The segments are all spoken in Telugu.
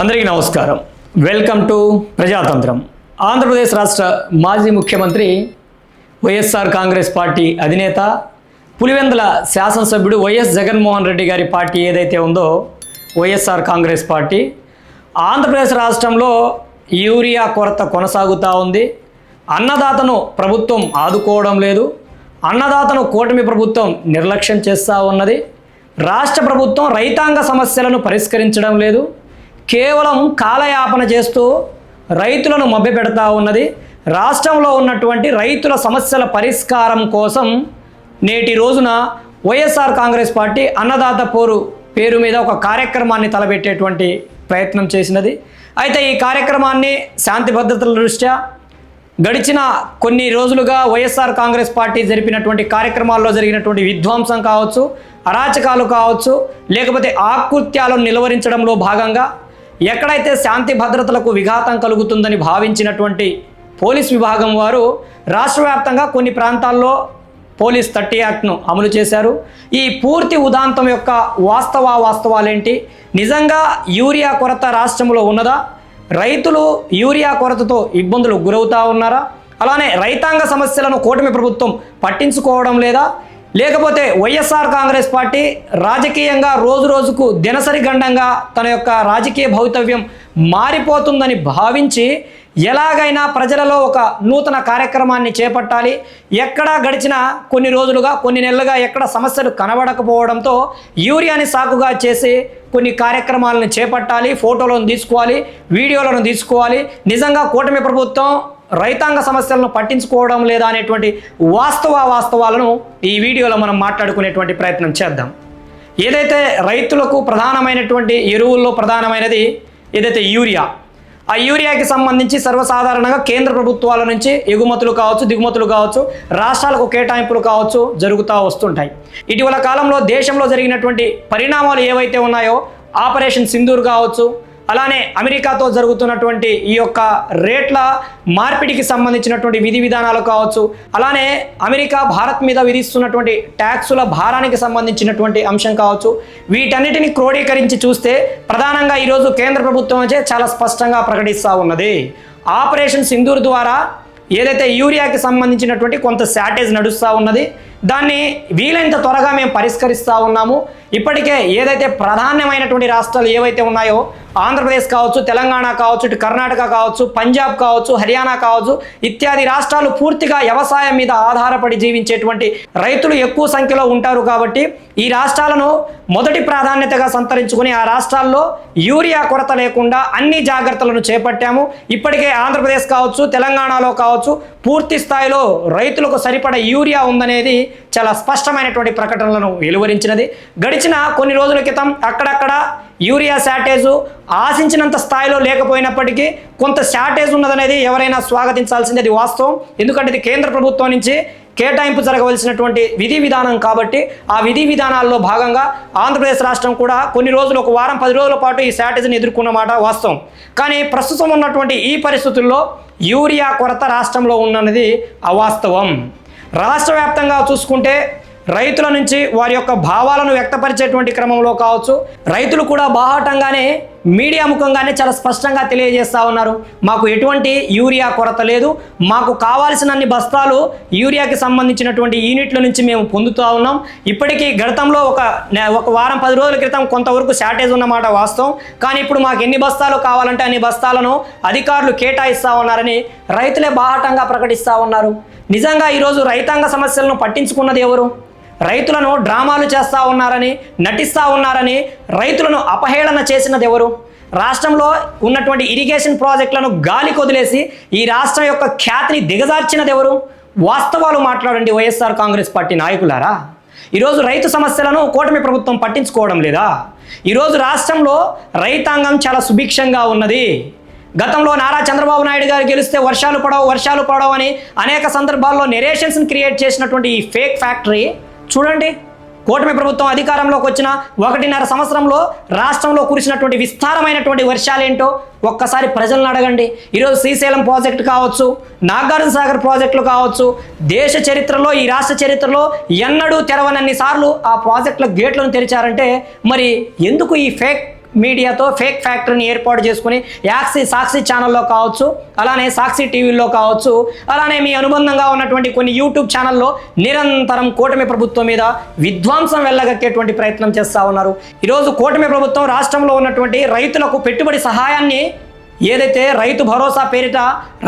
అందరికీ నమస్కారం. Welcome to Prajatantram. ఆంధ్రప్రదేశ్ రాష్ట్ర మాజీ ముఖ్యమంత్రి వైఎస్ఆర్ కాంగ్రెస్ పార్టీ అధినేత పులివెందుల శాసనసభ్యుడు వైఎస్ జగన్మోహన్ రెడ్డి గారి పార్టీ ఏదైతే ఉందో వైఎస్ఆర్ కాంగ్రెస్ పార్టీ. ఆంధ్రప్రదేశ్ రాష్ట్రంలో యూరియా కొరత కొనసాగుతూ ఉంది. అన్నదాతను ప్రభుత్వం ఆదుకోవడం లేదు. అన్నదాతను కూటమి ప్రభుత్వం నిర్లక్ష్యం చేస్తూ ఉన్నది. రాష్ట్ర ప్రభుత్వం రైతాంగ సమస్యలను పరిష్కరించడం లేదు. కేవలం కాలయాపన చేస్తూ రైతులను మభ్యపెడతా ఉన్నది. రాష్ట్రంలో ఉన్నటువంటి రైతుల సమస్యల పరిష్కారం కోసం నేటి రోజున వైఎస్ఆర్ కాంగ్రెస్ పార్టీ అన్నదాత పోరు పేరు మీద ఒక కార్యక్రమాన్ని తలపెట్టేటువంటి ప్రయత్నం చేసినది. అయితే ఈ కార్యక్రమాన్ని శాంతి భద్రతల దృష్ట్యా గడిచిన కొన్ని రోజులుగా వైఎస్ఆర్ కాంగ్రెస్ పార్టీ జరిపినటువంటి కార్యక్రమాల్లో జరిగినటువంటి విధ్వంసం కావచ్చు అరాచకాలు కావచ్చు లేకపోతే ఆకృత్యాలను నిలువరించడంలో భాగంగా ఎక్కడైతే శాంతి భద్రతలకు విఘాతం కలుగుతుందని భావించినటువంటి పోలీస్ విభాగం వారు రాష్ట్ర వ్యాప్తంగా కొన్ని ప్రాంతాల్లో పోలీస్ థర్టీ యాక్ట్ను అమలు చేశారు. ఈ పూర్తి ఉదాంతం యొక్క వాస్తవ వాస్తవాలేంటి? నిజంగా యూరియా కొరత రాష్ట్రంలో ఉన్నదా? రైతులు యూరియా కొరతతో ఇబ్బందులు గురవుతా ఉన్నారా? అలానే రైతాంగ సమస్యలను కూటమి ప్రభుత్వం పట్టించుకోవడం లేదా? లేకపోతే వైఎస్ఆర్ కాంగ్రెస్ పార్టీ రాజకీయంగా రోజు రోజుకు దినసరి గండంగా తన యొక్క రాజకీయ భవితవ్యం మారిపోతుందని భావించి ఎలాగైనా ప్రజలలో ఒక నూతన కార్యక్రమాన్ని చేపట్టాలి. ఎక్కడ గడిచిన కొన్ని రోజులుగా కొన్ని నెలలుగా ఎక్కడ సమస్యలు కనబడకపోవడంతో యూరియాని సాకుగా చేసి కొన్ని కార్యక్రమాలను చేపట్టాలి. ఫోటోలను తీసుకోవాలి వీడియోలను తీసుకోవాలి. నిజంగా కూటమి ప్రభుత్వం రైతాంగ సమస్యలను పట్టించుకోవడం లేదా అనేటువంటి వాస్తవ వాస్తవాలను ఈ వీడియోలో మనం మాట్లాడుకునేటువంటి ప్రయత్నం చేద్దాం. ఏదైతే రైతులకు ప్రధానమైనటువంటి ఎరువుల్లో ప్రధానమైనది ఏదైతే యూరియా ఆ యూరియాకి సంబంధించి సర్వసాధారణంగా కేంద్ర ప్రభుత్వాల నుంచి ఎగుమతులు కావచ్చు దిగుమతులు కావచ్చు రాష్ట్రాలకు కేటాయింపులు కావచ్చు జరుగుతూ వస్తుంటాయి. ఇటీవల కాలంలో దేశంలో జరిగినటువంటి పరిణామాలు ఏవైతే ఉన్నాయో ఆపరేషన్ సింధూర్ కావచ్చు అలానే అమెరికాతో జరుగుతున్నటువంటి ఈ యొక్క రేట్ల మార్పిడికి సంబంధించినటువంటి విధి విధానాలు కావచ్చు అలానే అమెరికా భారత్ మీద విధిస్తున్నటువంటి ట్యాక్సుల భారానికి సంబంధించినటువంటి అంశం కావచ్చు వీటన్నిటిని క్రోడీకరించి చూస్తే ప్రధానంగా ఈరోజు కేంద్ర ప్రభుత్వం వచ్చే చాలా స్పష్టంగా ప్రకటిస్తూ ఉన్నది. ఆపరేషన్ సింధూర్ ద్వారా ఏదైతే యూరియాకి సంబంధించినటువంటి కొంత శాటేజ్ నడుస్తూ ఉన్నది దాన్ని వీలైనంత త్వరగా మేము పరిష్కరిస్తూ ఉన్నాము. ఇప్పటికే ఏదైతే ప్రధానమైనటువంటి రాష్ట్రాలు ఏవైతే ఉన్నాయో ఆంధ్రప్రదేశ్ కావచ్చు తెలంగాణ కావచ్చు ఇటు కర్ణాటక కావచ్చు పంజాబ్ కావచ్చు హర్యానా కావచ్చు ఇత్యాది రాష్ట్రాలు పూర్తిగా వ్యవసాయం మీద ఆధారపడి జీవించేటువంటి రైతులు ఎక్కువ సంఖ్యలో ఉంటారు కాబట్టి ఈ రాష్ట్రాలను మొదటి ప్రాధాన్యతగా సంతరించుకుని ఆ రాష్ట్రాల్లో యూరియా కొరత లేకుండా అన్ని జాగ్రత్తలను చేపట్టాము. ఇప్పటికే ఆంధ్రప్రదేశ్ కావచ్చు తెలంగాణలో కావచ్చు పూర్తి స్థాయిలో రైతులకు సరిపడ యూరియా ఉందనేది చాలా స్పష్టమైనటువంటి ప్రకటనలను వెలువరించినది. గడిచిన కొన్ని రోజుల క్రితం అక్కడక్కడ యూరియా షార్టేజు ఆశించినంత స్థాయిలో లేకపోయినప్పటికీ కొంత శాటేజ్ ఉన్నదనేది ఎవరైనా స్వాగతించాల్సింది అది వాస్తవం. ఎందుకంటే ఇది కేంద్ర ప్రభుత్వం నుంచి కేటాయింపు జరగవలసినటువంటి విధి విధానం కాబట్టి ఆ విధి విధానాల్లో భాగంగా ఆంధ్రప్రదేశ్ రాష్ట్రం కూడా కొన్ని రోజులు ఒక వారం పది రోజుల పాటు ఈ శాటేజ్ని ఎదుర్కొన్నమాట వాస్తవం. కానీ ప్రస్తుతం ఉన్నటువంటి ఈ పరిస్థితుల్లో యూరియా కొరత రాష్ట్రంలో ఉన్నది అవాస్తవం. రాష్ట్ర వ్యాప్తంగా చూసుకుంటే రైతుల నుంచి వారి యొక్క భావాలను వ్యక్తపరిచేటువంటి క్రమంలో కావచ్చు. రైతులు కూడా బాహాటంగానే మీడియా ముఖంగానే చాలా స్పష్టంగా తెలియజేస్తూ ఉన్నారు. మాకు ఎటువంటి యూరియా కొరత లేదు. మాకు కావాల్సినన్ని బస్తాలు యూరియాకి సంబంధించినటువంటి యూనిట్ల నుంచి మేము పొందుతూ ఉన్నాం. ఇప్పటికీ గతంలో ఒక ఒక వారం పది రోజుల క్రితం కొంతవరకు షార్టేజ్ ఉన్నమాట వాస్తవం. కానీ ఇప్పుడు మాకు ఎన్ని బస్తాలు కావాలంటే అన్ని బస్తాలను అధికారులు కేటాయిస్తూ ఉన్నారని రైతులే బాహాటంగా ప్రకటిస్తూ ఉన్నారు. నిజంగా ఈరోజు రైతాంగ సమస్యలను పట్టించుకున్నది ఎవరు? రైతులను డ్రామాలు చేస్తూ ఉన్నారని నటిస్తూ ఉన్నారని రైతులను అపహేళన చేసినది ఎవరు? రాష్ట్రంలో ఉన్నటువంటి ఇరిగేషన్ ప్రాజెక్టులను గాలి కొదిలేసి ఈ రాష్ట్రం యొక్క ఖ్యాతిని దిగజార్చినది ఎవరు? వాస్తవాలు మాట్లాడండి వైఎస్ఆర్ కాంగ్రెస్ పార్టీ నాయకులారా. ఈరోజు రైతు సమస్యలను కూటమి ప్రభుత్వం పట్టించుకోవడం లేదా? ఈరోజు రాష్ట్రంలో రైతాంగం చాలా సుభిక్షంగా ఉన్నది. గతంలో నారా చంద్రబాబు నాయుడు గారు గెలిస్తే వర్షాలు పడవు వర్షాలు పడవు అని అనేక సందర్భాల్లో నెరేషన్స్ని క్రియేట్ చేసినటువంటి ఈ ఫేక్ ఫ్యాక్టరీ చూడండి. కూటమి ప్రభుత్వం అధికారంలోకి వచ్చిన ఒకటిన్నర సంవత్సరంలో రాష్ట్రంలో కురిసినటువంటి విస్తారమైనటువంటి వర్షాలేంటో ఒక్కసారి ప్రజలను అడగండి. ఈరోజు శ్రీశైలం ప్రాజెక్టు కావచ్చు నాగార్జున సాగర్ ప్రాజెక్టులు కావచ్చు దేశ చరిత్రలో ఈ రాష్ట్ర చరిత్రలో ఎన్నడూ తెరవనన్ని సార్లు ఆ ప్రాజెక్టుల గేట్లను తెరిచారంటే మరి ఎందుకు ఈ ఫేక్ మీడియాతో ఫేక్ ఫ్యాక్టరీని ఏర్పాటు చేసుకుని యాక్సి సాక్షి ఛానల్లో కావచ్చు అలానే సాక్షి టీవీల్లో కావచ్చు అలానే మీ అనుబంధంగా ఉన్నటువంటి కొన్ని యూట్యూబ్ ఛానల్లో నిరంతరం కూటమి ప్రభుత్వం మీద విధ్వంసం వెళ్ళగక్కేటువంటి ప్రయత్నం చేస్తూ ఉన్నారు. ఈరోజు కూటమి ప్రభుత్వం రాష్ట్రంలో ఉన్నటువంటి రైతులకు పెట్టుబడి సహాయాన్ని ఏదైతే రైతు భరోసా పేరిట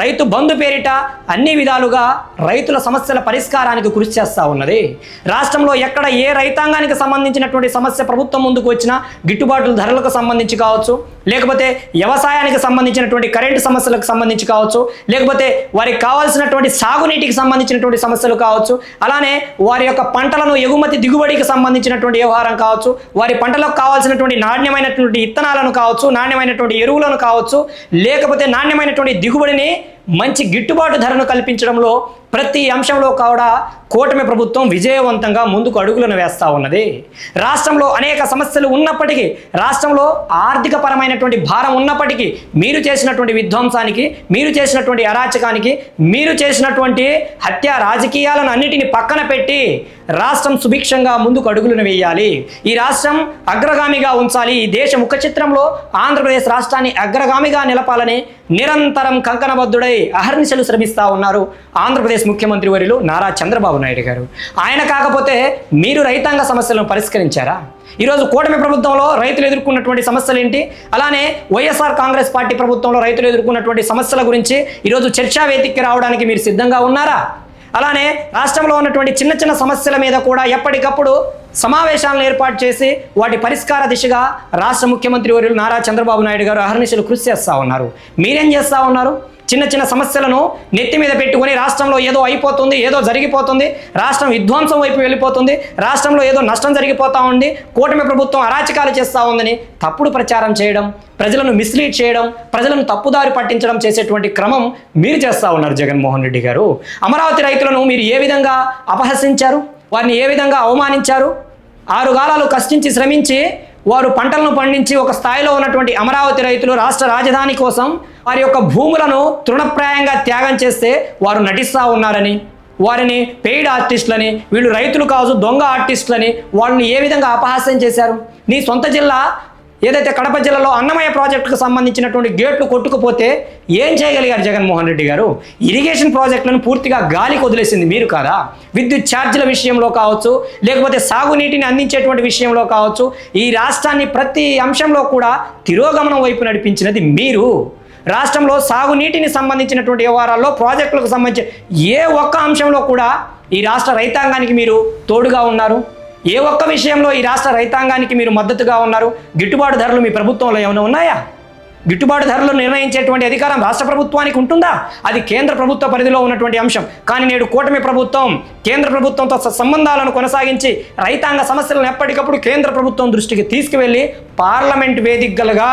రైతు బంధు పేరిట అన్ని విధాలుగా రైతుల సమస్యల పరిష్కారానికి కృషి చేస్తూ ఉన్నది. రాష్ట్రంలో ఎక్కడ ఏ రైతాంగానికి సంబంధించినటువంటి సమస్య ప్రభుత్వం ముందుకు వచ్చినా గిట్టుబాటు ధరలకు సంబంధించి కావచ్చు లేకపోతే వ్యవసాయానికి సంబంధించినటువంటి కరెంటు సమస్యలకు సంబంధించి కావచ్చు లేకపోతే వారికి కావాల్సినటువంటి సాగునీటికి సంబంధించినటువంటి సమస్యలు కావచ్చు అలానే వారి యొక్క పంటలను ఎగుమతి దిగుబడికి సంబంధించినటువంటి వ్యవహారం కావచ్చు వారి పంటలకు కావాల్సినటువంటి నాణ్యమైనటువంటి ఇత్తనాలను కావచ్చు నాణ్యమైనటువంటి ఎరువులను కావచ్చు లేకపోతే నాణ్యమైనటువంటి దిగుబడిని మంచి గిట్టుబాటు ధరను కల్పించడంలో ప్రతి అంశంలో కూడా కూటమి ప్రభుత్వం విజయవంతంగా ముందుకు అడుగులను వేస్తూ ఉన్నది. రాష్ట్రంలో అనేక సమస్యలు ఉన్నప్పటికీ రాష్ట్రంలో ఆర్థిక పరమైనటువంటి భారం ఉన్నప్పటికీ మీరు చేసినటువంటి విధ్వంసానికి మీరు చేసినటువంటి అరాచకానికి మీరు చేసినటువంటి హత్య రాజకీయాలను అన్నిటిని పక్కన పెట్టి రాష్ట్రం సుభిక్షంగా ముందుకు అడుగులను వేయాలి. ఈ రాష్ట్రం అగ్రగామిగా ఉంచాలి. ఈ దేశ ముఖ చిత్రంలో ఆంధ్రప్రదేశ్ రాష్ట్రాన్ని అగ్రగామిగా నిలపాలని నిరంతరం కంకణబద్ధుడై అహర్నిశలు శ్రమిస్తూ ఉన్నారు ఆంధ్రప్రదేశ్ ముఖ్యమంత్రి వరిలో నారా చంద్రబాబు నాయుడు గారు. ఆయన కాకపోతే మీరు రైతాంగ సమస్యలను పరిష్కరించారా? ఈరోజు కూటమి ప్రభుత్వంలో రైతులు ఎదుర్కొన్నటువంటి సమస్యలు ఏంటి అలానే వైఎస్ఆర్ కాంగ్రెస్ పార్టీ ప్రభుత్వంలో రైతులు ఎదుర్కొన్నటువంటి సమస్యల గురించి ఈరోజు చర్చా వేదికకి రావడానికి మీరు సిద్ధంగా ఉన్నారా? అలానే రాష్ట్రంలో ఉన్నటువంటి చిన్న చిన్న సమస్యల మీద కూడా ఎప్పటికప్పుడు సమావేశాలను ఏర్పాటు చేసి వాటి పరిష్కార దిశగా రాష్ట్ర ముఖ్యమంత్రి వర్యులు నారా చంద్రబాబు నాయుడు గారు అహర్నిశలు కృషి చేస్తూ ఉన్నారు. మీరేం చేస్తూ ఉన్నారు? చిన్న చిన్న సమస్యలను నెత్తి మీద పెట్టుకొని రాష్ట్రంలో ఏదో అయిపోతుంది ఏదో జరిగిపోతుంది రాష్ట్రం విధ్వంసం వైపు వెళ్ళిపోతుంది రాష్ట్రంలో ఏదో నష్టం జరిగిపోతా ఉంది కూటమి ప్రభుత్వం అరాచకాలు చేస్తూ ఉందని తప్పుడు ప్రచారం చేయడం ప్రజలను మిస్లీడ్ చేయడం ప్రజలను తప్పుదారి పట్టించడం చేసేటువంటి క్రమం మీరు చేస్తూ ఉన్నారు జగన్మోహన్ రెడ్డి గారు. అమరావతి రైతులను మీరు ఏ విధంగా అపహసించారు? వారిని ఏ విధంగా అవమానించారు? ఆరు కాలాలు కష్టించి శ్రమించి వారు పంటలను పండించి ఒక స్థాయిలో ఉన్నటువంటి అమరావతి రైతులు రాష్ట్ర రాజధాని కోసం వారి యొక్క భూములను తృణప్రాయంగా త్యాగం చేస్తే వారు నటిస్తూ ఉన్నారని వారిని పెయిడ్ ఆర్టిస్టులని వీళ్ళు రైతులు కాదు దొంగ ఆర్టిస్టులని వాళ్ళని ఏ విధంగా అపహాస్యం చేశారు? నీ సొంత జిల్లా ఏదైతే కడప జిల్లాలో అన్నమయ్య ప్రాజెక్టుకు సంబంధించినటువంటి గేట్లు కొట్టుకుపోతే ఏం చేయగలిగారు జగన్మోహన్ రెడ్డి గారు? ఇరిగేషన్ ప్రాజెక్టులను పూర్తిగా గాలికి వదిలేసింది మీరు కాదా? విద్యుత్ ఛార్జీల విషయంలో కావచ్చు లేకపోతే సాగునీటిని అందించేటువంటి విషయంలో కావచ్చు ఈ రాష్ట్రాన్ని ప్రతి అంశంలో కూడా తిరోగమనం వైపు నడిపించినది మీరు. రాష్ట్రంలో సాగునీటిని సంబంధించినటువంటి వ్యవహారాల్లో ప్రాజెక్టులకు సంబంధించి ఏ ఒక్క అంశంలో కూడా ఈ రాష్ట్ర రైతాంగానికి మీరు తోడుగా ఉన్నారు? ఏ ఒక్క విషయంలో ఈ రాష్ట్ర రైతాంగానికి మీరు మద్దతుగా ఉన్నారు? గిట్టుబాటు ధరలు మీ ప్రభుత్వంలో ఏమైనా ఉన్నాయా? గిట్టుబాటు ధరలు నిర్ణయించేటువంటి అధికారం రాష్ట్ర ప్రభుత్వానికి ఉంటుందా? అది కేంద్ర ప్రభుత్వ పరిధిలో ఉన్నటువంటి అంశం. కానీ నేడు కూటమి ప్రభుత్వం కేంద్ర ప్రభుత్వంతో స- సంబంధాలను కొనసాగించి రైతాంగ సమస్యలను ఎప్పటికప్పుడు కేంద్ర ప్రభుత్వం దృష్టికి తీసుకువెళ్ళి పార్లమెంట్ వేదికలుగా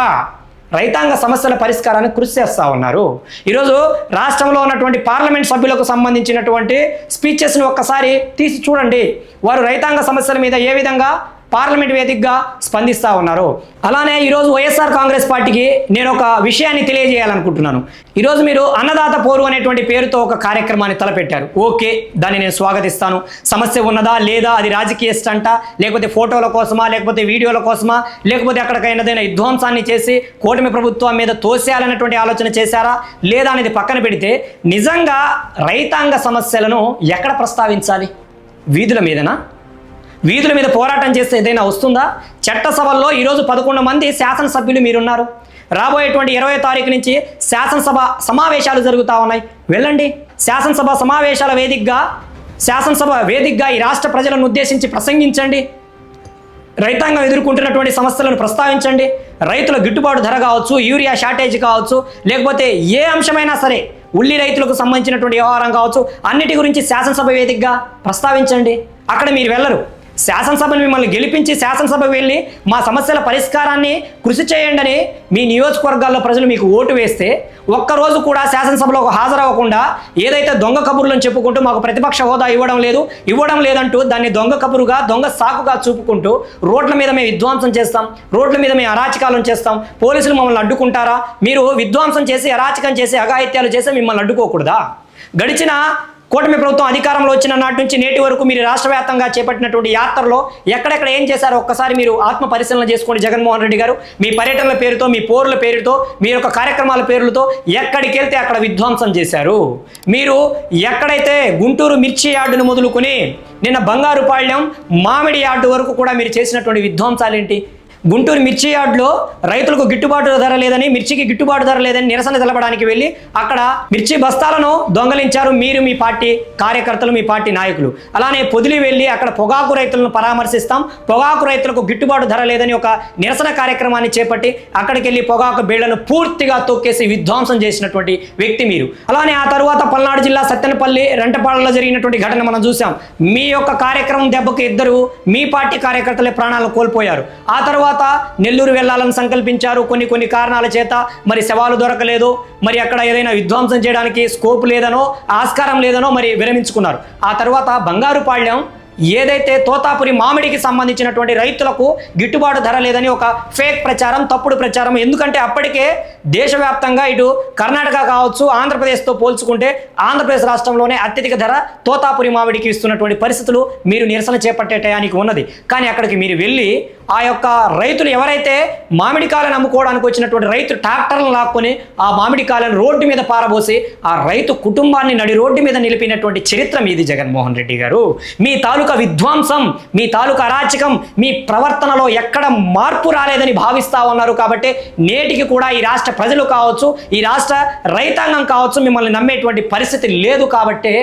రైతాంగ సమస్యల పరిష్కారానికి కృషి చేస్తూ ఉన్నారు. ఈరోజు రాష్ట్రంలో ఉన్నటువంటి పార్లమెంట్ సభ్యులకు సంబంధించినటువంటి స్పీచెస్ని ఒక్కసారి తీసి చూడండి. వారు రైతాంగ సమస్యల మీద ఏ విధంగా పార్లమెంట్ వేదికగా స్పందిస్తూ ఉన్నారు. అలానే ఈరోజు వైఎస్ఆర్ కాంగ్రెస్ పార్టీకి నేను ఒక విషయాన్ని తెలియజేయాలనుకుంటున్నాను. ఈరోజు మీరు అన్నదాత పోరు అనేటువంటి పేరుతో ఒక కార్యక్రమాన్ని తలపెట్టారు. ఓకే దాన్ని నేను స్వాగతిస్తాను. సమస్య ఉన్నదా లేదా అది రాజకీయ స్టంటా లేకపోతే ఫోటోల కోసమా లేకపోతే వీడియోల కోసమా లేకపోతే అక్కడికైనదైనా విధ్వంసాన్ని చేసి కూటమి ప్రభుత్వం మీద తోసేయాలనేటువంటి ఆలోచన చేశారా? లేదా అనేది పక్కన పెడితే నిజంగా రైతాంగ సమస్యలను ఎక్కడ ప్రస్తావించాలి? వీధుల మీదనా? వీధుల మీద పోరాటం చేస్తే ఏదైనా వస్తుందా? చట్టసభల్లో ఈరోజు పదకొండు మంది శాసనసభ్యులు మీరున్నారు. రాబోయేటువంటి ఇరవై తారీఖు నుంచి శాసనసభ సమావేశాలు జరుగుతూ ఉన్నాయి. వెళ్ళండి. శాసనసభ సమావేశాల వేదికగా శాసనసభ వేదికగా ఈ రాష్ట్ర ప్రజలను ఉద్దేశించి ప్రసంగించండి. రైతాంగం ఎదుర్కొంటున్నటువంటి సమస్యలను ప్రస్తావించండి. రైతుల గిట్టుబాటు ధర కావచ్చు యూరియా షార్టేజ్ కావచ్చు లేకపోతే ఏ అంశమైనా సరే ఉల్లి రైతులకు సంబంధించినటువంటి వ్యవహారం కావచ్చు అన్నిటి గురించి శాసనసభ వేదికగా ప్రస్తావించండి. అక్కడ మీరు వెళ్ళరు. శాసనసభను మిమ్మల్ని గెలిపించి శాసనసభ వెళ్ళి మా సమస్యల పరిష్కారాన్ని కృషి చేయండి అని మీ నియోజకవర్గాల్లో ప్రజలు మీకు ఓటు వేస్తే ఒక్కరోజు కూడా శాసనసభలో హాజరవ్వకుండా ఏదైతే దొంగ కబుర్లను చెప్పుకుంటూ మాకు ప్రతిపక్ష హోదా ఇవ్వడం లేదు ఇవ్వడం లేదంటూ దాన్ని దొంగ కబురుగా దొంగ సాకుగా చూపుకుంటూ రోడ్ల మీద మేము విధ్వంసం చేస్తాం రోడ్ల మీద మేము అరాచకాలను చేస్తాం పోలీసులు మమ్మల్ని అడ్డుకుంటారా? మీరు విధ్వంసం చేసి అరాచకం చేసి అఘాయిత్యాలు చేసి మిమ్మల్ని అడ్డుకోకూడదా? గడిచిన కూటమి ప్రభుత్వం అధికారంలో వచ్చిన నాటి నుంచి నేటి వరకు మీరు రాష్ట్ర వ్యాప్తంగా చేపట్టినటువంటి యాత్రలో ఎక్కడెక్కడ ఏం చేశారో ఒక్కసారి మీరు ఆత్మ పరిశీలన చేసుకోండి జగన్మోహన్ రెడ్డి గారు. మీ పర్యటనల పేరుతో మీ పోరుల పేరుతో మీ యొక్క కార్యక్రమాల పేర్లతో ఎక్కడికి వెళ్తే అక్కడ విధ్వంసం చేశారు. మీరు ఎక్కడైతే గుంటూరు మిర్చి యార్డును మొదలుకొని నిన్న బంగారుపాళ్యం మామిడి యార్డు వరకు కూడా మీరు చేసినటువంటి విధ్వంసాలు ఏంటి గుంటూరు మిర్చి యార్డులో రైతులకు గిట్టుబాటు ధర లేదని మిర్చికి గిట్టుబాటు ధర లేదని నిరసన తెలపడానికి వెళ్ళి అక్కడ మిర్చి బస్తాలను దొంగలించారు మీరు మీ పార్టీ కార్యకర్తలు మీ పార్టీ నాయకులు. అలానే పొదిలి వెళ్ళి అక్కడ పొగాకు రైతులను పరామర్శిస్తాం. పొగాకు రైతులకు గిట్టుబాటు ధర లేదని ఒక నిరసన కార్యక్రమాన్ని చేపట్టి అక్కడికి వెళ్ళి పొగాకు బీళ్ళను పూర్తిగా తొక్కేసి విధ్వంసం చేసినటువంటి వ్యక్తి మీరు. అలానే ఆ తర్వాత పల్నాడు జిల్లా సత్తెనపల్లి రెంటపాడులో జరిగినటువంటి ఘటన మనం చూసాం మీ యొక్క కార్యక్రమం దెబ్బకు ఇద్దరు మీ పార్టీ కార్యకర్తలే ప్రాణాలు కోల్పోయారు. ఆ తర్వాత నెల్లూరు వెళ్ళాలని సంకల్పించారు. కొన్ని కొన్ని కారణాల చేత మరి శవాలు దొరకలేదు. మరి అక్కడ ఏదైనా విధ్వంసం చేయడానికి స్కోప్ లేదనో ఆస్కారం లేదనో మరి విరమించుకున్నారు. ఆ తర్వాత బంగారుపాళ్యం ఏదైతే తోతాపురి మామిడికి సంబంధించినటువంటి రైతులకు గిట్టుబాటు ధర లేదని ఒక ఫేక్ ప్రచారం తప్పుడు ప్రచారం. ఎందుకంటే అప్పటికే దేశవ్యాప్తంగా ఇటు కర్ణాటక కావచ్చు ఆంధ్రప్రదేశ్తో పోల్చుకుంటే ఆంధ్రప్రదేశ్ రాష్ట్రంలోనే అత్యధిక ధర తోతాపురి మామిడికి ఇస్తున్నటువంటి పరిస్థితులు మీరు నిరసన చేపట్టే టయానికి ఉన్నది. కానీ అక్కడికి మీరు వెళ్ళి ఆ యొక్క రైతులు ఎవరైతే మామిడికాయలను అమ్ముకోవడానికి వచ్చినటువంటి రైతు ట్రాక్టర్లను లాక్కొని ఆ మామిడికాయలను రోడ్డు మీద పారబోసి ఆ రైతు కుటుంబాన్ని నడి రోడ్డు మీద నిలిపినటువంటి చరిత్ర మీది జగన్మోహన్ రెడ్డి గారు. మీ తాలూక విధ్వంసం మీ తాలూక అరాచకం మీ ప్రవర్తనలో ఎక్కడ మార్పు రాలేదని భావిస్తా ఉన్నారు కాబట్టి నేటికి కూడా ఈ రాష్ట్ర ప్రజలు కావచ్చు ఈ రాష్ట్ర రైతాంగం కావచ్చు మిమ్మల్ని నమ్మేటువంటి పరిస్థితి లేదు కాబట్టి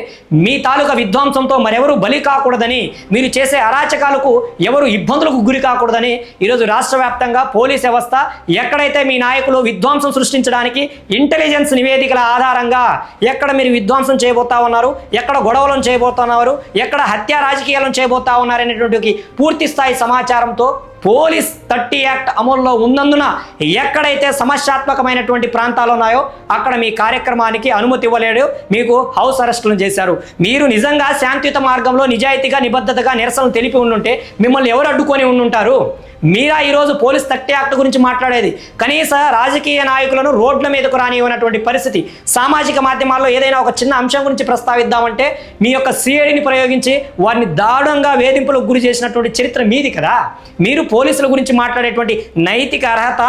మీ తాలూకా విధ్వంసంతో మరెవరు బలి కాకూడదని మీరు చేసే అరాచకాలకు ఎవరు ఇబ్బందులకు గురి కాకూడదని ఈరోజు రాష్ట్ర వ్యాప్తంగా పోలీస్ వ్యవస్థ ఎక్కడైతే మీ నాయకులు విధ్వంసం సృష్టించడానికి ఇంటెలిజెన్స్ నివేదికల ఆధారంగా ఎక్కడ మీరు విధ్వంసం చేయబోతా ఉన్నారు ఎక్కడ గొడవలను చేయబోతున్నారు ఎక్కడ హత్య రాజకీయ రాజకీయాలను చేయబోతా ఉన్నారనేటువంటి పూర్తి స్థాయి సమాచారంతో పోలీస్ థర్టీ యాక్ట్ అమల్లో ఉన్నందున ఎక్కడైతే సమస్యాత్మకమైనటువంటి ప్రాంతాలు ఉన్నాయో అక్కడ మీ కార్యక్రమానికి అనుమతి ఇవ్వలేడు మీకు హౌస్ అరెస్టులను చేశారు. మీరు నిజంగా శాంతియుత మార్గంలో నిజాయితీగా నిబద్ధతగా నిరసనలు తెలిపి ఉండుంటే మిమ్మల్ని ఎవరు అడ్డుకొని ఉండుంటారు? మీరా ఈరోజు పోలీస్ తట్టే యాక్ట్ గురించి మాట్లాడేది? కనీస రాజకీయ నాయకులను రోడ్ల మీదకు రానివ్వనటువంటి పరిస్థితి. సామాజిక మాధ్యమాల్లో ఏదైనా ఒక చిన్న అంశం గురించి ప్రస్తావిద్దామంటే మీ యొక్క సిఐడిని ప్రయోగించి వారిని దారుణంగా వేధింపులకు గురి చేసినటువంటి చరిత్ర మీది కదా. మీరు పోలీసుల గురించి మాట్లాడేటువంటి నైతిక అర్హత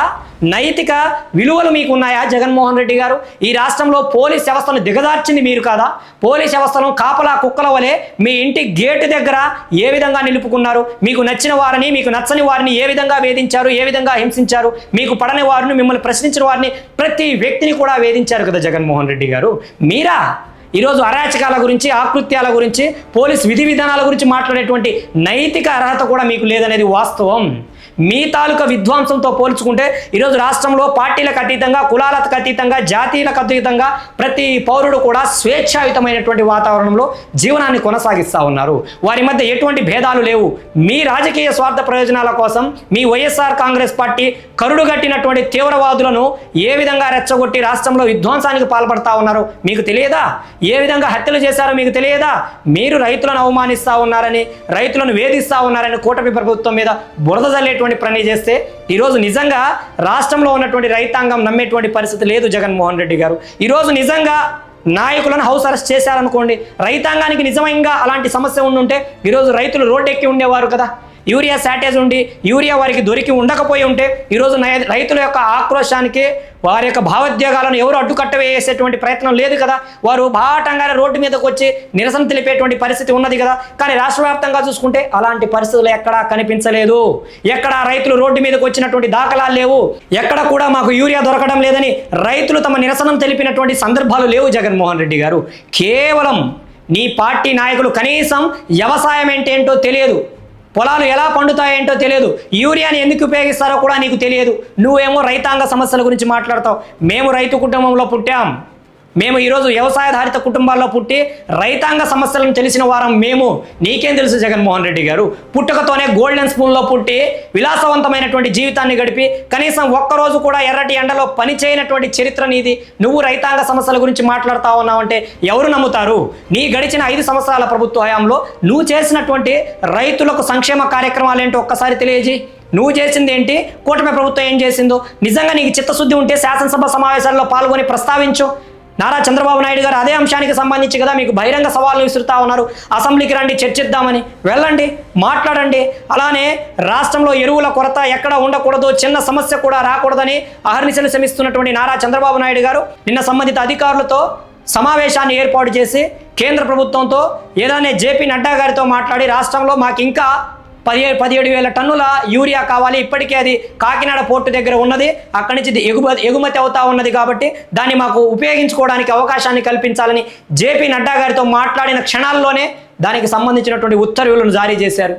నైతిక విలువలు మీకు ఉన్నాయా జగన్మోహన్ రెడ్డి గారు? ఈ రాష్ట్రంలో పోలీస్ వ్యవస్థను దిగదార్చింది మీరు కాదా? పోలీస్ వ్యవస్థను కాపలా కుక్కల వలె మీ ఇంటి గేటు దగ్గర ఏ విధంగా నిలుపుకున్నారు? మీకు నచ్చిన వారిని మీకు నచ్చని వారిని ఏ విధంగా వేధించారు ఏ విధంగా హింసించారు మీకు పడని వారిని మిమ్మల్ని ప్రశ్నించిన వారిని ప్రతి వ్యక్తిని కూడా వేధించారు కదా జగన్మోహన్ రెడ్డి గారు. మీరా? ఈరోజు అరాచకాల గురించి ఆకృత్యాల గురించి పోలీస్ విధి విధానాల గురించి మాట్లాడేటువంటి నైతిక అర్హత కూడా మీకు లేదనేది వాస్తవం. మీ తాలూకా విధ్వంసంతో పోల్చుకుంటే ఈరోజు రాష్ట్రంలో పార్టీలకు అతీతంగా కులాలకు అతీతంగా జాతీయులకు అతీతంగా ప్రతి పౌరుడు కూడా స్వేచ్ఛాయుతమైనటువంటి వాతావరణంలో జీవనాన్ని కొనసాగిస్తూ ఉన్నారు. వారి మధ్య ఎటువంటి భేదాలు లేవు. మీ రాజకీయ స్వార్థ ప్రయోజనాల కోసం మీ వైఎస్ఆర్ కాంగ్రెస్ పార్టీ కరుడుగట్టినటువంటి తీవ్రవాదులను ఏ విధంగా రెచ్చగొట్టి రాష్ట్రంలో విధ్వంసానికి పాల్పడతా ఉన్నారో మీకు తెలియదా? ఏ విధంగా హత్యలు చేశారో మీకు తెలియదా? మీరు రైతులను అవమానిస్తూ ఉన్నారని రైతులను వేధిస్తూ ఉన్నారని కూటమి ప్రభుత్వం మీద బురద జల్లేటువంటి పని చేస్తే ఈరోజు నిజంగా రాష్ట్రంలో ఉన్నటువంటి రైతాంగం నమ్మేటువంటి పరిస్థితి లేదు జగన్మోహన్ రెడ్డి గారు. ఈరోజు నిజంగా నాయకులను హౌస్ అరెస్ట్ చేశారనుకోండి రైతాంగానికి నిజంగా అలాంటి సమస్య ఉండుంటే ఈరోజు రైతులు రోడ్డెక్కి ఉండేవారు కదా. యూరియా శాటేజ్ ఉండి యూరియా వారికి దొరికి ఉండకపోయి ఉంటే ఈరోజు రైతుల యొక్క ఆక్రోశానికి వారి యొక్క భావోద్వేగాలను ఎవరు అడ్డుకట్ట వేసేటువంటి ప్రయత్నం లేదు కదా. వారు బాటంగానే రోడ్డు మీదకి వచ్చి నిరసన తెలిపేటువంటి పరిస్థితి ఉన్నది కదా. కానీ రాష్ట్ర వ్యాప్తంగా చూసుకుంటే అలాంటి పరిస్థితులు ఎక్కడా కనిపించలేదు. ఎక్కడ రైతులు రోడ్డు మీదకి వచ్చినటువంటి దాఖలాలు లేవు. ఎక్కడ కూడా మాకు యూరియా దొరకడం లేదని రైతులు తమ నిరసనం తెలిపినటువంటి సందర్భాలు లేవు జగన్మోహన్ రెడ్డి గారు. కేవలం నీ పార్టీ నాయకులు కనీసం వ్యవసాయం ఏంటేంటో తెలియదు. పొలాలు ఎలా పండుతాయేంటో తెలియదు. యూరియాని ఎందుకు ఉపయోగిస్తారో కూడా నీకు తెలియదు. నువ్వేమో రైతాంగ సమస్యల గురించి మాట్లాడతావు. మేము రైతు కుటుంబంలో పుట్టాం. మేము ఈరోజు వ్యవసాయధారిత కుటుంబాల్లో పుట్టి రైతాంగ సమస్యలను తెలిసిన వారం మేము నీకేం తెలుసు జగన్మోహన్ రెడ్డి గారు? పుట్టుకతోనే గోల్డెన్ స్పూన్లో పుట్టి విలాసవంతమైనటువంటి జీవితాన్ని గడిపి కనీసం ఒక్కరోజు కూడా ఎర్రటి ఎండలో పని చేయనటువంటి చరిత్ర నీది. నువ్వు రైతాంగ సమస్యల గురించి మాట్లాడుతా ఉన్నావంటే ఎవరు నమ్ముతారు? నీ గడిచిన ఐదు సంవత్సరాల ప్రభుత్వ హయాంలో నువ్వు చేసినటువంటి రైతులకు సంక్షేమ కార్యక్రమాలు ఏంటో ఒక్కసారి తెలియజేయి. నువ్వు చేసింది ఏంటి? కూటమి ప్రభుత్వం ఏం చేసిందో? నిజంగా నీకు చిత్తశుద్ధి ఉంటే శాసనసభ సమావేశాల్లో పాల్గొని ప్రస్తావించు. నారా చంద్రబాబు నాయుడు గారు అదే అంశానికి సంబంధించి కదా మీకు బహిరంగ సవాళ్ళు విసురుతా ఉన్నారు. అసెంబ్లీకి రండి చర్చిద్దామని. వెళ్ళండి మాట్లాడండి. అలానే రాష్ట్రంలో ఎరువుల కొరత ఎక్కడ ఉండకూడదు చిన్న సమస్య కూడా రాకూడదని అహర్నిశలు శ్రమిస్తున్నటువంటి నారా చంద్రబాబు నాయుడు గారు నిన్న సంబంధిత అధికారులతో సమావేశాన్ని ఏర్పాటు చేసి కేంద్ర ప్రభుత్వంతో ఏదైనా జేపీ నడ్డా గారితో మాట్లాడి రాష్ట్రంలో మాకు ఇంకా పదిహేడు పదిహేడు వేల టన్నుల యూరియా కావాలి. ఇప్పటికే అది కాకినాడ పోర్టు దగ్గర ఉన్నది. అక్కడి నుంచి ఎగుమతి ఎగుమతి అవుతా ఉన్నది కాబట్టి దాన్ని మాకు ఉపయోగించుకోవడానికి అవకాశాన్ని కల్పించాలని జేపీ నడ్డా గారితో మాట్లాడిన క్షణాల్లోనే దానికి సంబంధించినటువంటి ఉత్తర్వులను జారీ చేశారు.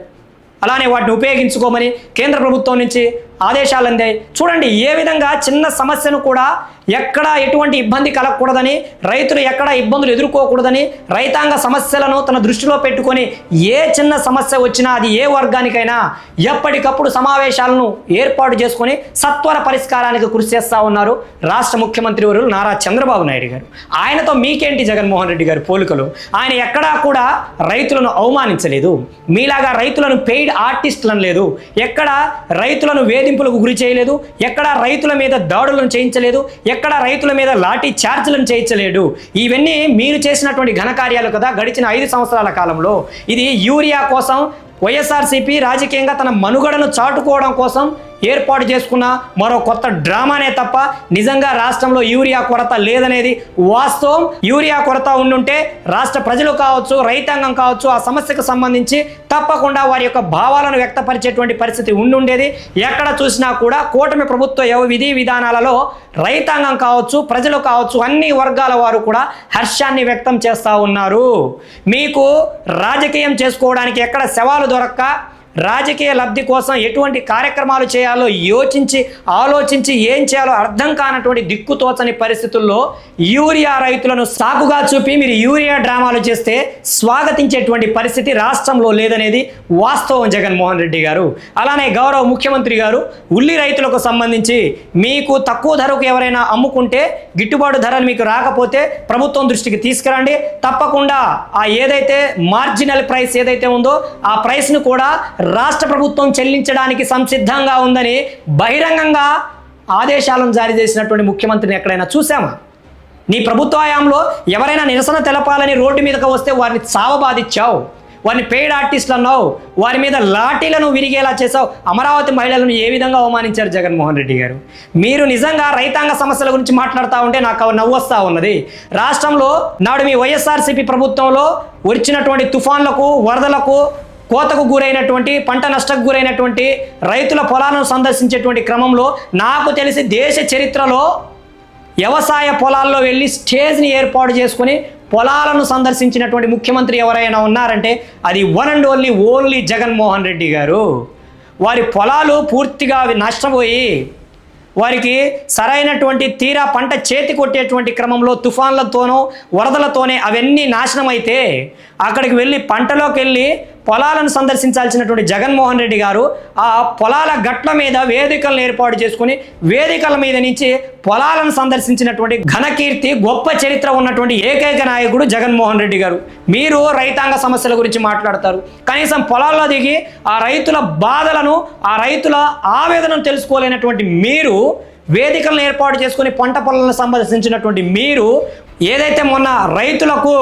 అలానే వాటిని ఉపయోగించుకోమని కేంద్ర ప్రభుత్వం నుంచి ఆదేశాలు అందాయి చూడండి ఏ విధంగా చిన్న సమస్యను కూడా ఎక్కడ ఎటువంటి ఇబ్బంది కలగకూడదని రైతులు ఎక్కడ ఇబ్బందులు ఎదుర్కోకూడదని రైతాంగ సమస్యలను తన దృష్టిలో పెట్టుకొని ఏ చిన్న సమస్య వచ్చినా అది ఏ వర్గానికైనా ఎప్పటికప్పుడు సమావేశాలను ఏర్పాటు చేసుకొని సత్వర పరిష్కారానికి కృషి చేస్తూ ఉన్నారు రాష్ట్ర ముఖ్యమంత్రి వరులు నారా చంద్రబాబు నాయుడు గారు. ఆయనతో మీకేంటి జగన్మోహన్ రెడ్డి గారు పోలికలు? ఆయన ఎక్కడా కూడా రైతులను అవమానించలేదు. మీలాగా రైతులను పెయిడ్ ఆర్టిస్టులను లేదు. ఎక్కడ రైతులను వేరు వేధింపులకు గురి చేయలేదు ఎక్కడ రైతుల మీద దాడులను చేయించలేదు ఎక్కడ రైతుల మీద లాఠీ ఛార్జ్లను చేయించలేడు. ఇవన్నీ మీరు చేసినటువంటి ఘనకార్యాలు కదా గడిచిన ఐదు సంవత్సరాల కాలంలో. ఇది యూరియా కోసం వైఎస్ఆర్సీపీ రాజకీయంగా తన మనుగడను చాటుకోవడం కోసం ఏర్పాటు చేసుకున్న మరో కొత్త డ్రామానే తప్ప నిజంగా రాష్ట్రంలో యూరియా కొరత లేదనేది వాస్తవం. యూరియా కొరత ఉండుంటే రాష్ట్ర ప్రజలు కావచ్చు రైతాంగం కావచ్చు ఆ సమస్యకు సంబంధించి తప్పకుండా వారి యొక్క భావాలను వ్యక్తపరిచేటువంటి పరిస్థితి ఉండుండేది. ఎక్కడ చూసినా కూడా కూటమి ప్రభుత్వ యవ విధి విధానాలలో రైతాంగం కావచ్చు ప్రజలు కావచ్చు అన్ని వర్గాల వారు కూడా హర్షాన్ని వ్యక్తం చేస్తూ ఉన్నారు. మీకు రాజకీయం చేసుకోవడానికి ఎక్కడ శవాలు దొరక్క? రాజకీయ లబ్ధి కోసం ఎటువంటి కార్యక్రమాలు చేయాలో యోచించి ఆలోచించి ఏం చేయాలో అర్థం కానటువంటి దిక్కుతోచని పరిస్థితుల్లో యూరియా రైతులను సాకుగా చూపి మీరు యూరియా డ్రామాలు చేస్తే స్వాగతించేటువంటి పరిస్థితి రాష్ట్రంలో లేదనేది వాస్తవం జగన్మోహన్ రెడ్డి గారు. అలానే గౌరవ ముఖ్యమంత్రి గారు ఉల్లి రైతులకు సంబంధించి మీకు తక్కువ ధరకు ఎవరైనా అమ్ముకుంటే గిట్టుబాటు ధరలు మీకు రాకపోతే ప్రభుత్వం దృష్టికి తీసుకురండి. తప్పకుండా ఆ ఏదైతే మార్జినల్ ప్రైస్ ఏదైతే ఉందో ఆ ప్రైస్ను కూడా రాష్ట్ర ప్రభుత్వం చెల్లించడానికి సంసిద్ధంగా ఉందని బహిరంగంగా ఆదేశాలను జారీ చేసినటువంటి ముఖ్యమంత్రిని ఎక్కడైనా చూసామా నీ ప్రభుత్వ హయాంలో ఎవరైనా నిరసన తెలపాలని రోడ్డు మీదకు వస్తే వారిని చావబాధించావు. వారిని పెయిడ్ ఆర్టిస్టులు అన్నావు. వారి మీద లాఠీలను విరిగేలా చేసావు అమరావతి మహిళలను ఏ విధంగా అవమానించారు జగన్మోహన్ రెడ్డి గారు? మీరు నిజంగా రైతాంగ సమస్యల గురించి మాట్లాడుతూ ఉంటే నాకు నవ్వు వస్తూ ఉన్నది. రాష్ట్రంలో నాడు మీ వైఎస్ఆర్సీపీ ప్రభుత్వంలో వచ్చినటువంటి తుఫాన్లకు వరదలకు కోతకు గురైనటువంటి పంట నష్టకు గురైనటువంటి రైతుల పొలాలను సందర్శించేటువంటి క్రమంలో నాకు తెలిసి దేశ చరిత్రలో వ్యవసాయ పొలాల్లో వెళ్ళి స్టేజ్ని ఏర్పాటు చేసుకుని పొలాలను సందర్శించినటువంటి ముఖ్యమంత్రి ఎవరైనా ఉన్నారంటే అది one and only only Jaganmohan Reddy గారు. వారి పొలాలు పూర్తిగా అవి నష్టపోయి వారికి సరైనటువంటి తీరా పంట చేతి కొట్టేటువంటి క్రమంలో తుఫాన్లతోనో వరదలతోనే అవన్నీ నాశనం అయితే అక్కడికి వెళ్ళి పంటలోకి వెళ్ళి పొలాలను సందర్శించాల్సినటువంటి జగన్మోహన్ రెడ్డి గారు ఆ పొలాల గట్ల మీద వేదికలను ఏర్పాటు చేసుకుని వేదికల మీద నుంచి పొలాలను సందర్శించినటువంటి ఘనకీర్తి గొప్ప చరిత్ర ఉన్నటువంటి ఏకైక నాయకుడు జగన్మోహన్ రెడ్డి గారు. మీరు రైతాంగ సమస్యల గురించి మాట్లాడతారు. కనీసం పొలాల్లో దిగి ఆ రైతుల బాధలను ఆ రైతుల ఆవేదనను తెలుసుకోలేనటువంటి మీరు వేదికలను ఏర్పాటు చేసుకుని పంట పొలాలను సందర్శించినటువంటి మీరు ఏదైతే మొన్న రైతులకు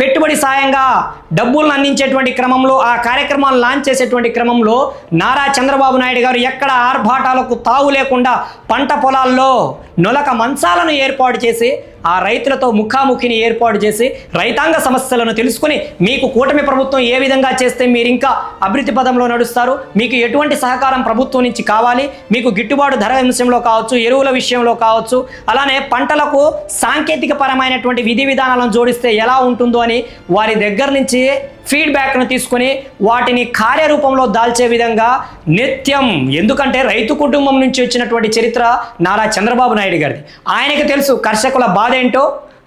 పెట్టుబడి సాయంగా డబ్బులను అందించేటువంటి క్రమంలో ఆ కార్యక్రమాలు లాంచ్ చేసేటువంటి క్రమంలో నారా చంద్రబాబు నాయుడు గారు ఎక్కడ ఆర్భాటాలకు తావు లేకుండా పంట పొలాల్లో నొలక మంచాలను ఏర్పాటు చేసి ఆ రైతులతో ముఖాముఖిని ఏర్పాటు చేసి రైతాంగ సమస్యలను తెలుసుకుని మీకు కూటమి ప్రభుత్వం ఏ విధంగా చేస్తే మీరు ఇంకా అభివృద్ధి పదంలో నడుస్తారు? మీకు ఎటువంటి సహకారం ప్రభుత్వం నుంచి కావాలి? మీకు గిట్టుబాటు ధర విషయంలో కావచ్చు ఎరువుల విషయంలో కావచ్చు అలానే పంటలకు సాంకేతిక అనేటువంటి విధి విధానాలను జోడిస్తే ఎలా ఉంటుందో అని వారి దగ్గర నుంచి ఫీడ్బ్యాక్ను తీసుకొని వాటిని కార్యరూపంలో దాల్చే విధంగా నిత్యం ఎందుకంటే రైతు కుటుంబం నుంచి వచ్చినటువంటి చరిత్ర నారా చంద్రబాబు నాయుడు గారిది. ఆయనకి తెలుసు కర్షకుల బాధ ఏంటో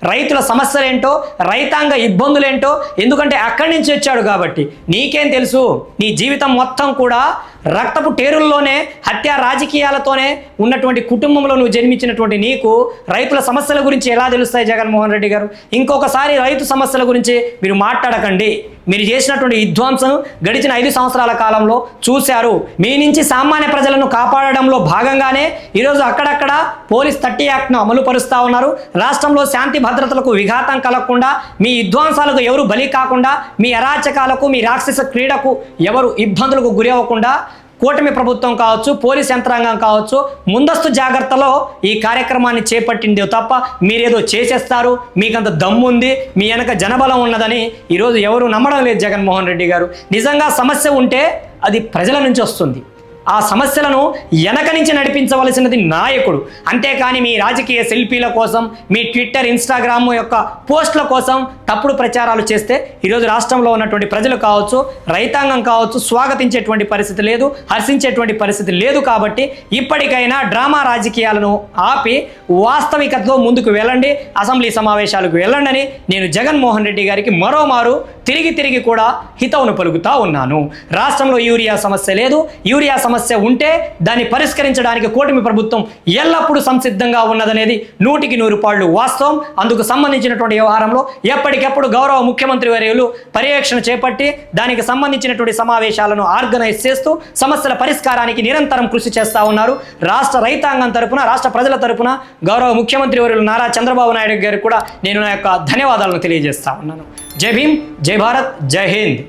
రైతుల సమస్యలేంటో రైతాంగ ఇబ్బందులేంటో ఎందుకంటే అక్కడి నుంచి వచ్చాడు కాబట్టి. నీకేం తెలుసు? నీ జీవితం మొత్తం కూడా రక్తపు టేరుల్లోనే హత్య రాజకీయాలతోనే ఉన్నటువంటి కుటుంబంలో నువ్వు జన్మించినటువంటి నీకు రైతుల సమస్యల గురించి ఎలా తెలుస్తాయి జగన్మోహన్ రెడ్డి గారు? ఇంకొకసారి రైతు సమస్యల గురించి మీరు మాట్లాడకండి. మీరు చేసినటువంటి విధ్వంసం గడిచిన ఐదు సంవత్సరాల కాలంలో చూశారు. మీ నుంచి సామాన్య ప్రజలను కాపాడడంలో భాగంగానే ఈరోజు అక్కడక్కడ పోలీస్ థర్టీ యాక్ట్ను అమలు పరుస్తూ ఉన్నారు. రాష్ట్రంలో శాంతి భద్రతలకు విఘాతం కలగకుండా మీ విధ్వంసాలకు ఎవరు బలి కాకుండా మీ అరాచకాలకు మీ రాక్షస క్రీడకు ఎవరు ఇబ్బందులకు గురి అవ్వకుండా కూటమి ప్రభుత్వం కావచ్చు పోలీస్ యంత్రాంగం కావచ్చు ముందస్తు జాగ్రత్తలో ఈ కార్యక్రమాన్ని చేపట్టింది తప్ప మీరేదో చేసేస్తారు మీకంత దమ్ముంది మీ వెనక జనబలం ఉన్నదని ఈరోజు ఎవరు నమ్మడం లేదు జగన్మోహన్ రెడ్డి గారు. నిజంగా సమస్య ఉంటే అది ప్రజల నుంచి వస్తుంది. ఆ సమస్యలను వెనక నుంచి నడిపించవలసినది నాయకుడు. అంతేకాని మీ రాజకీయ సెల్ఫీల కోసం మీ ట్విట్టర్ ఇన్స్టాగ్రామ్ యొక్క పోస్టుల కోసం తప్పుడు ప్రచారాలు చేస్తే ఈరోజు రాష్ట్రంలో ఉన్నటువంటి ప్రజలు కావచ్చు రైతాంగం కావచ్చు స్వాగతించేటువంటి పరిస్థితి లేదు హర్షించేటువంటి పరిస్థితి లేదు కాబట్టి ఇప్పటికైనా డ్రామా రాజకీయాలను ఆపి వాస్తవికతతో ముందుకు వెళ్ళండి అసెంబ్లీ సమావేశాలకు వెళ్ళండి అని నేను జగన్మోహన్ రెడ్డి గారికి మరోమారు తిరిగి తిరిగి కూడా హితవును పలుకుతా ఉన్నాను. రాష్ట్రంలో యూరియా సమస్య లేదు. యూరియా సమస్య ఉంటే దాన్ని పరిష్కరించడానికి కూటమి ప్రభుత్వం ఎల్లప్పుడూ సంసిద్ధంగా ఉన్నదనేది నూటికి నూరు పాళ్ళు వాస్తవం. అందుకు సంబంధించినటువంటి వ్యవహారంలో ఎప్పటికెప్పుడు గౌరవ ముఖ్యమంత్రి వర్యులు పర్యవేక్షణ చేపట్టి దానికి సంబంధించినటువంటి సమావేశాలను ఆర్గనైజ్ చేస్తూ సమస్యల పరిష్కారానికి నిరంతరం కృషి చేస్తా ఉన్నారు. రాష్ట్ర రైతాంగం తరపున రాష్ట్ర ప్రజల తరపున గౌరవ ముఖ్యమంత్రి వర్యులు నారా చంద్రబాబు నాయుడు గారికి కూడా నేను నా యొక్క ధన్యవాదాలను తెలియజేస్తా ఉన్నాను. जय भीम जय भारत जय हिंद।